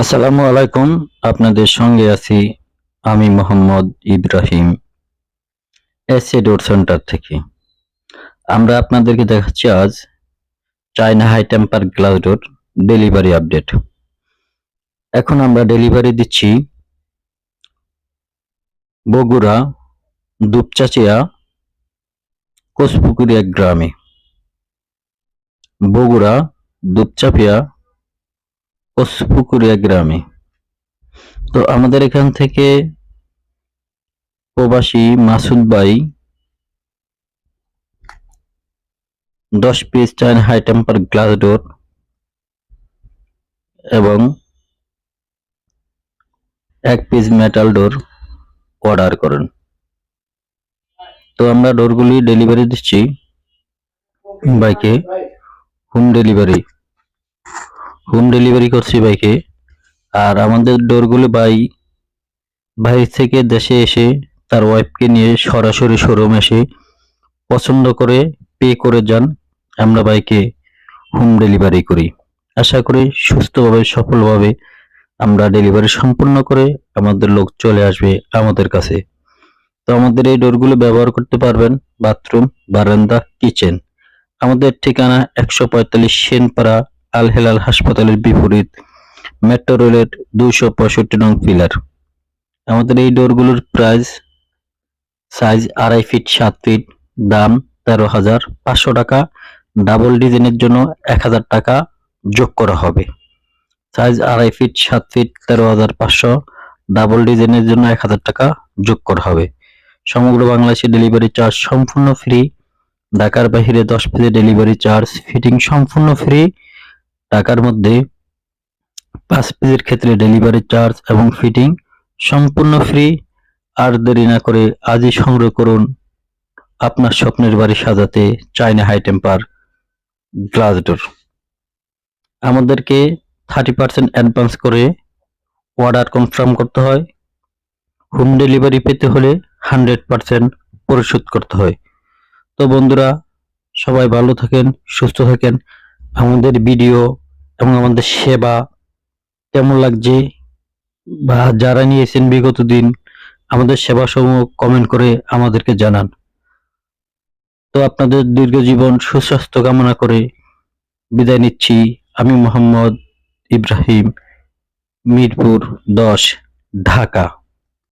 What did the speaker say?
আসসালামু আলাইকুম, আপনাদের সঙ্গে আছি আমি Mohammad Ibrahim, SA door centre থেকে। আমরা আপনাদেরকে দেখাচ্ছি আজ China high temper glass door delivery update. এখন আমরা ডেলিভারি দিচ্ছি বগুড়া দুপচাচিয়া কোসপুকুরিয়া গ্রামে। বগুড়া দুপচাপিয়া কোসপুকুরিয়া গ্রামে। তো আমাদের এখান থেকে প্রবাসী মাসুদ ভাই দশ piece China high temper glass door এবং এক পিস মেটাল ডোর অর্ডার করেন। তো আমরা ডোরগুলি ডেলিভারি দিচ্ছি। বাইকে হোম ডেলিভারি। হোম ডেলিভারি করছি বাইকে আর আমাদের ডোরগুলো বাই বাইরে থেকে দেশে এসে তার ওয়াইফকে নিয়ে সরাসরি শোরুম এসে পছন্দ করে পে করে যান আমরা বাইকে হোম ডেলিভারি করি। আশা করি সুস্থভাবে, সফলভাবে আমরা ডেলিভারি সম্পূর্ণ করে আমাদের লোক চলে আসবে আমাদের কাছে। তো আমাদের এই ডোরগুলো ব্যবহার করতে পারবেন বাথরুম বারান্দা কিচেন আমাদের ঠিকানা একশো পঁয়তাল্লিশ সেনপাড়া আল হেলাল হাসপাতালের বিপরীত। মেট্রো রেলের দুইশো পঁয়ষট্টি নং পিলার। আমাদের এই ডোরগুলোর প্রাইস সাইজ আড়াই ফিট সাত ফিট দাম তেরো হাজার পাঁচশো টাকা। ডাবল ডিজাইনের জন্য এক হাজার টাকা যোগ করা হবে। সাইজ আড়াই ফিট সাত ফিট তেরো হাজার পাঁচশো। ডাবল ডিজাইনের জন্য এক হাজার টাকা যোগ করা হবে। সমগ্র বাংলাদেশে ডেলিভারি চার্জ সম্পূর্ণ ফ্রি ঢাকার বাইরে দশ পিসের ডেলিভারি চার্জ ফিটিং সম্পূর্ণ ফ্রি টাকার মধ্যে পাঁচ পিসের ক্ষেত্রে ডেলিভারি চার্জ এবং ফিটিং সম্পূর্ণ ফ্রি আর দেরি না করে আজই সংগ্রহ করুন আপনার স্বপ্নের বাড়ি সাজাতে China high temper glass door আমাদেরকে থার্টি পার্সেন্ট অ্যাডভান্স করে অর্ডার কনফার্ম করতে হয়। হোম ডেলিভারি পেতে হলে হান্ড্রেড পার্সেন্ট পরিশোধ করতে হয়। তো বন্ধুরা, সবাই ভালো থাকেন, সুস্থ থাকেন। আমাদের ভিডিও এবং আমাদের সেবা কেমন লাগছে বা যারা নিয়েছেন বিগত দিন, আমাদের সেবা সমূহ কমেন্ট করে আমাদেরকে জানান। তো আপনাদের দীর্ঘ জীবন সুস্বাস্থ্য কামনা করে বিদায় নিচ্ছি। আমি মোহাম্মদ ইব্রাহিম, মিরপুর দশ, ঢাকা।